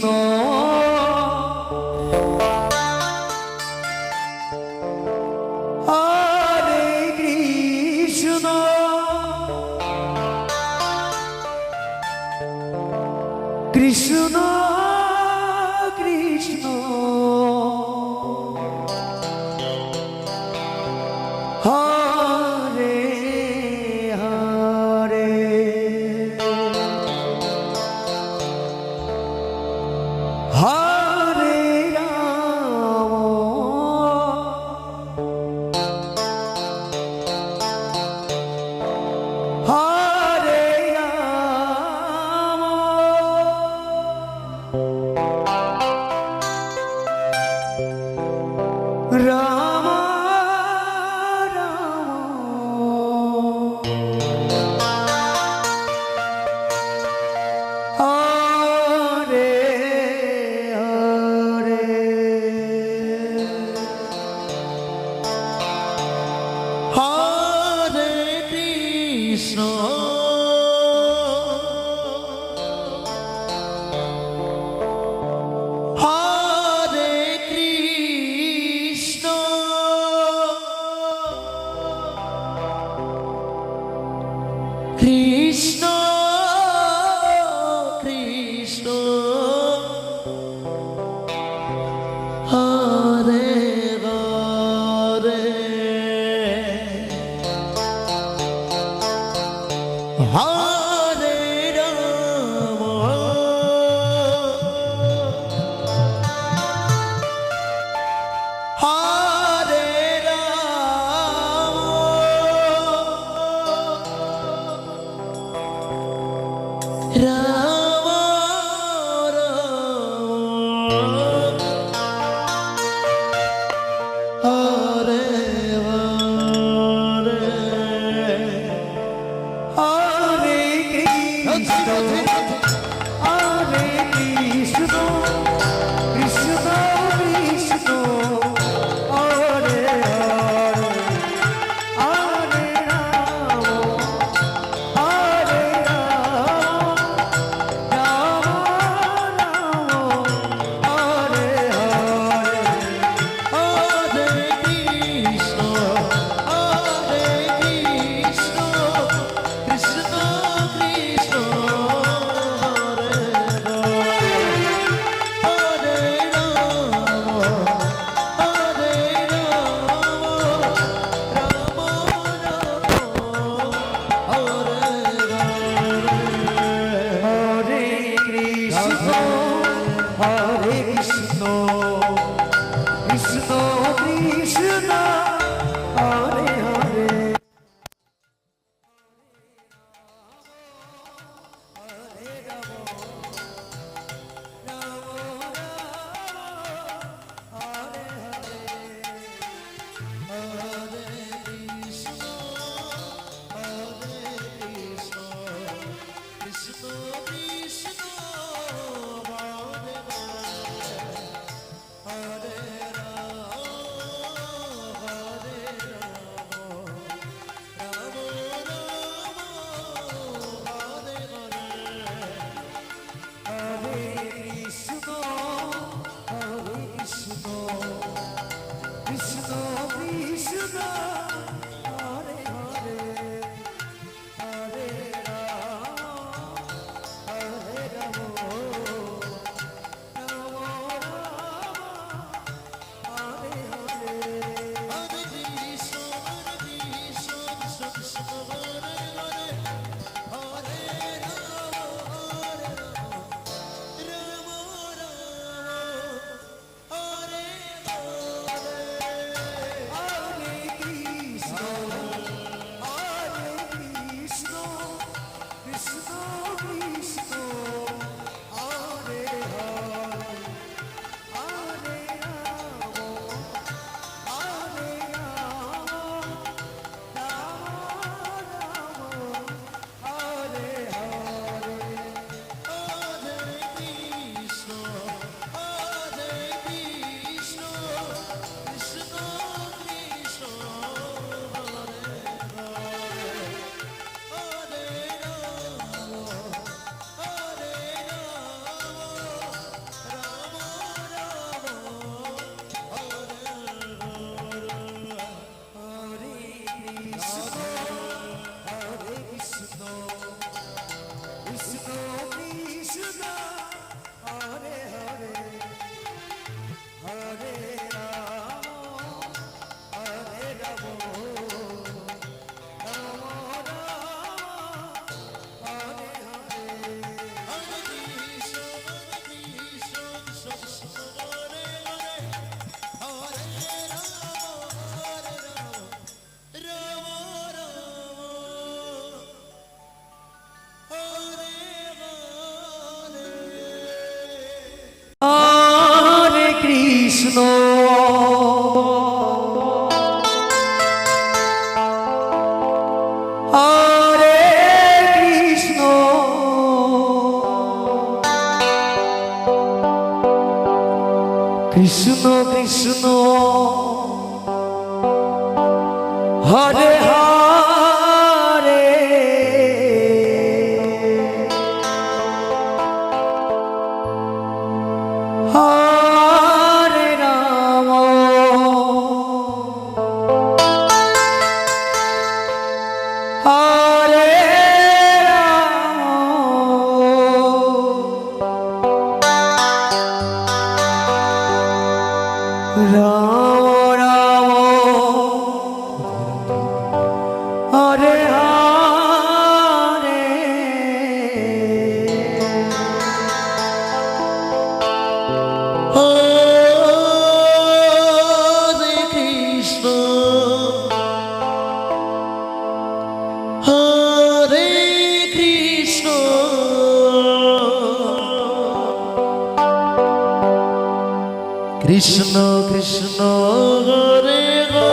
কৃষ্ণ কৃষ্ণ কৃষ্ণ কৃষ্ণ হরে হরে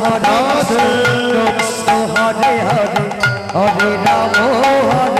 হরে হরে হরে হরে রাম হরে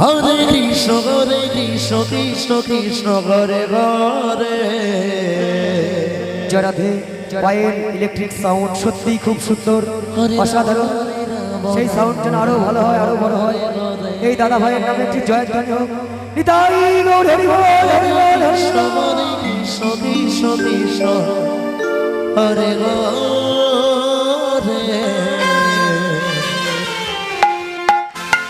হরে কৃষ্ণ হরে কৃষ্ণ কৃষ্ণ কৃষ্ণ হরে হরে। জরাধে পায়ের electric sound সত্যি খুব সুন্দর অসাধারণ। সেই সাউন্ড যেন আরও ভালো হয় আরও বড় হয়। এই দাদা ভাইয়ের নামে একটি জয়ধ্বনি হোক। নিতাই গৌর হরি বল হরি বল কৃষ্ণ কৃষ্ণ কৃষ্ণ হরে হরে।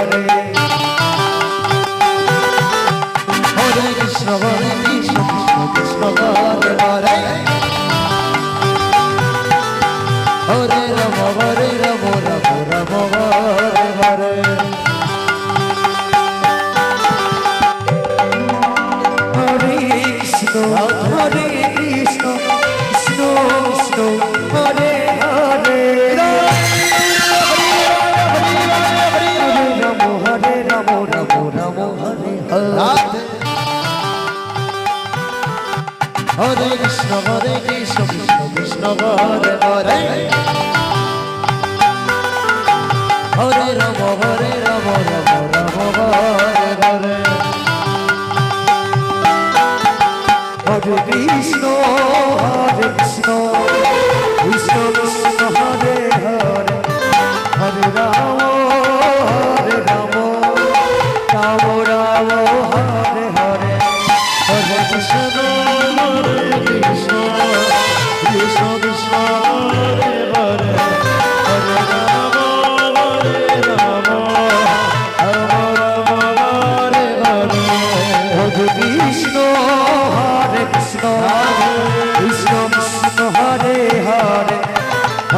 হরে কৃষ্ণ হরে কৃষ্ণ কৃষ্ণ কৃষ্ণ হরে হরে হরে রাম হরে রব রাম